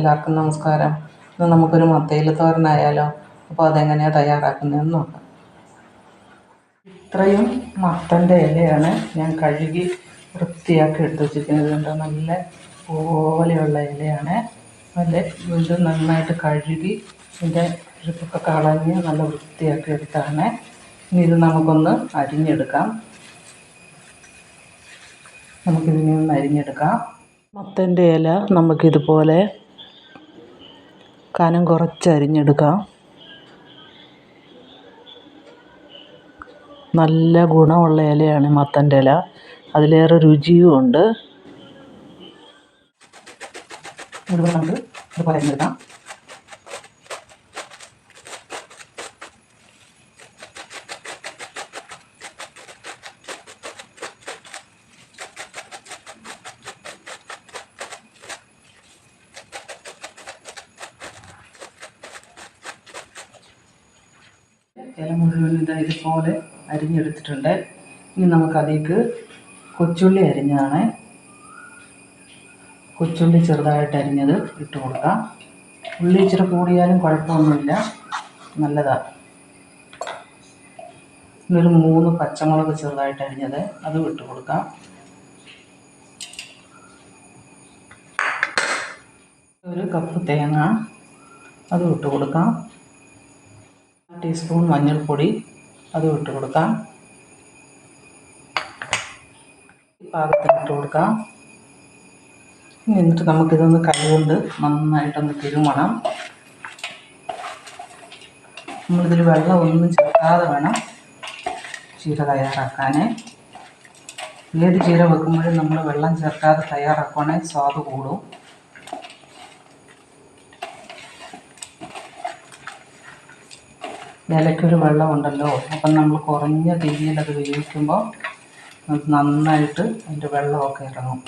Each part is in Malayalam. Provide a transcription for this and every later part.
എല്ലാവർക്കും നമസ്കാരം. ഇന്ന് നമുക്കൊരു മത്തയിൽ തോരനായാലോ അപ്പോൾ അതെങ്ങനെയാണ് തയ്യാറാക്കുന്നതെന്ന് നോക്കാം ഇത്രയും മത്തന്റെ ഇലയാണ് ഞാൻ കഴുകി വൃത്തിയാക്കി എടുത്ത് വെച്ചിരിക്കുന്നത്. നല്ല പോലെയുള്ള ഇലയാണ്. നല്ല വീണ്ടും നന്നായിട്ട് കഴുകി ഇതിന്റെ ഇഴുപ്പൊക്കെ കളഞ്ഞ് നല്ല വൃത്തിയാക്കി എടുത്താണ്. ഇനി ഇത് നമുക്കൊന്ന് അരിഞ്ഞെടുക്കാം. നമുക്കിതിനെ ഒന്ന് അരിഞ്ഞെടുക്കാം. മത്തന്റെ ഇല നമുക്കിതുപോലെ കനം കുറച്ച് അരിഞ്ഞെടുക്കാം നല്ല ഗുണമുള്ള ഇലയാണ് മത്തന്റെ ഇല. അതിലേറെ രുചിയും ഉണ്ട്. ഇതുപോലെ നമുക്ക് ഇതുപോലെ അരിഞ്ഞെടുക്കാം ഇല മുഴുവൻ ഇതാ ഇതുപോലെ അരിഞ്ഞെടുത്തിട്ടുണ്ട്. ഇനി നമുക്കതിലേക്ക് കൊച്ചുള്ളി അരിഞ്ഞതാണ്. കൊച്ചുള്ളി ചെറുതായിട്ട് അരിഞ്ഞത് ഇട്ട് കൊടുക്കാം. ഉള്ളി ഇച്ചിരി കൂടിയാലും കുഴപ്പമൊന്നുമില്ല. നല്ലതാണ് ഇന്നൊരു മൂന്ന് പച്ചമുളക് ചെറുതായിട്ട് അരിഞ്ഞത് അതും ഇട്ട് കൊടുക്കാം. ഒരു കപ്പ് തേങ്ങ അതും ഇട്ട് കൊടുക്കാം. ടീസ്പൂൺ മഞ്ഞൾപ്പൊടി അതും ഇട്ട് കൊടുക്കാം. പാകത്തിന് ഇട്ട് കൊടുക്കാം. എന്നിട്ട് നമുക്കിതൊന്ന് കൈകൊണ്ട് നന്നായിട്ടൊന്ന് തിരുമണം. നമ്മളിതിൽ വെള്ളം ഒന്നും ചേർക്കാതെ വേണം ചീര തയ്യാറാക്കാൻ ഏത് ചീര വെക്കുമ്പോഴും നമ്മൾ വെള്ളം ചേർക്കാതെ തയ്യാറാക്കുവാണെങ്കിൽ സ്വാദ് കൂടും. ഇലയ്ക്കൊരു വെള്ളമുണ്ടല്ലോ അപ്പം നമ്മൾ കുറഞ്ഞ തീയിലത് വേവിക്കുമ്പോൾ നമുക്ക് നന്നായിട്ട് അതിന്റെ വെള്ളമൊക്കെ ഇറങ്ങും.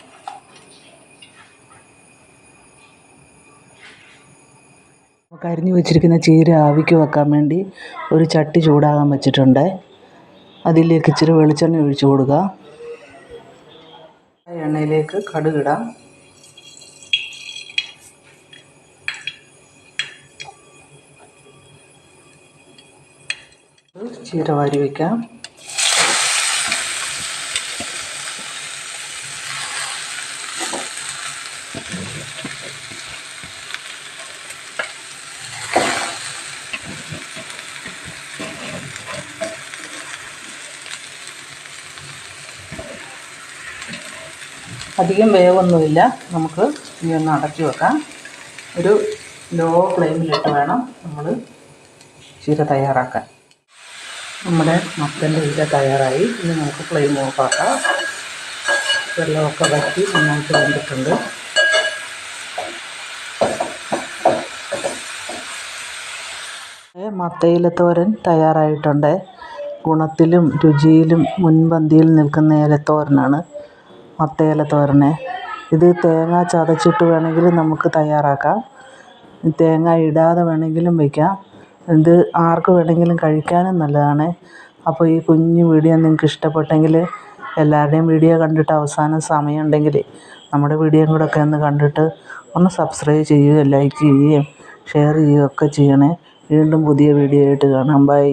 കരിഞ്ഞു വെച്ചിരിക്കുന്ന ചീര ആവിക്ക് വെക്കാൻ വേണ്ടി ഒരു ചട്ടി ചൂടാകാൻ വെച്ചിട്ടുണ്ട്. അതിലേക്ക് ഇച്ചിരി വെളിച്ചെണ്ണ ഒഴിച്ചു കൊടുക്കുക എണ്ണയിലേക്ക് കടുകിടാം. ചീര വാരി വയ്ക്കാം അധികം വേവൊന്നുമില്ല. നമുക്ക് ഇനി ഒന്ന് അടച്ചു വെക്കാം. ഒരു ലോ ഫ്ലെയിമിലിട്ട് വേണം നമ്മൾ ചീര തയ്യാറാക്കാൻ. നമ്മുടെ മത്തന്റെ ഇല തയ്യാറായി. ഇനി നമുക്ക് ഫ്ലെയിം ഓഫാക്കാം വെള്ളമൊക്കെ വറ്റി നന്നായിട്ട് വെന്തിട്ടുണ്ട്. മത്തയിലത്തോരൻ തയ്യാറായിട്ടുണ്ട്. ഗുണത്തിലും രുചിയിലും മുൻപന്തിയിൽ നിൽക്കുന്ന ഇലത്തോരനാണ് മത്തയില തോരന്. ഇത് തേങ്ങ ചതച്ചിട്ട് വേണമെങ്കിലും നമുക്ക് തയ്യാറാക്കാം. തേങ്ങ ഇടാതെ വേണമെങ്കിലും വയ്ക്കാം ഇത് ആർക്ക് വേണമെങ്കിലും കഴിക്കാനും നല്ലതാണ്. അപ്പോൾ ഈ കുഞ്ഞു വീഡിയോ നിങ്ങൾക്ക് ഇഷ്ടപ്പെട്ടെങ്കിൽ എല്ലാവരുടെയും വീഡിയോ കണ്ടിട്ട് അവസാനം സമയമുണ്ടെങ്കിൽ നമ്മുടെ വീഡിയോയും കൂടെ ഒക്കെ ഒന്ന് കണ്ടിട്ട് ഒന്ന് സബ്സ്ക്രൈബ് ചെയ്യുകയും ലൈക്ക് ചെയ്യുകയും ഷെയർ ചെയ്യുകയും ഒക്കെ ചെയ്യണേ. വീണ്ടും പുതിയ വീഡിയോ ആയിട്ട് കാണാം. ബൈ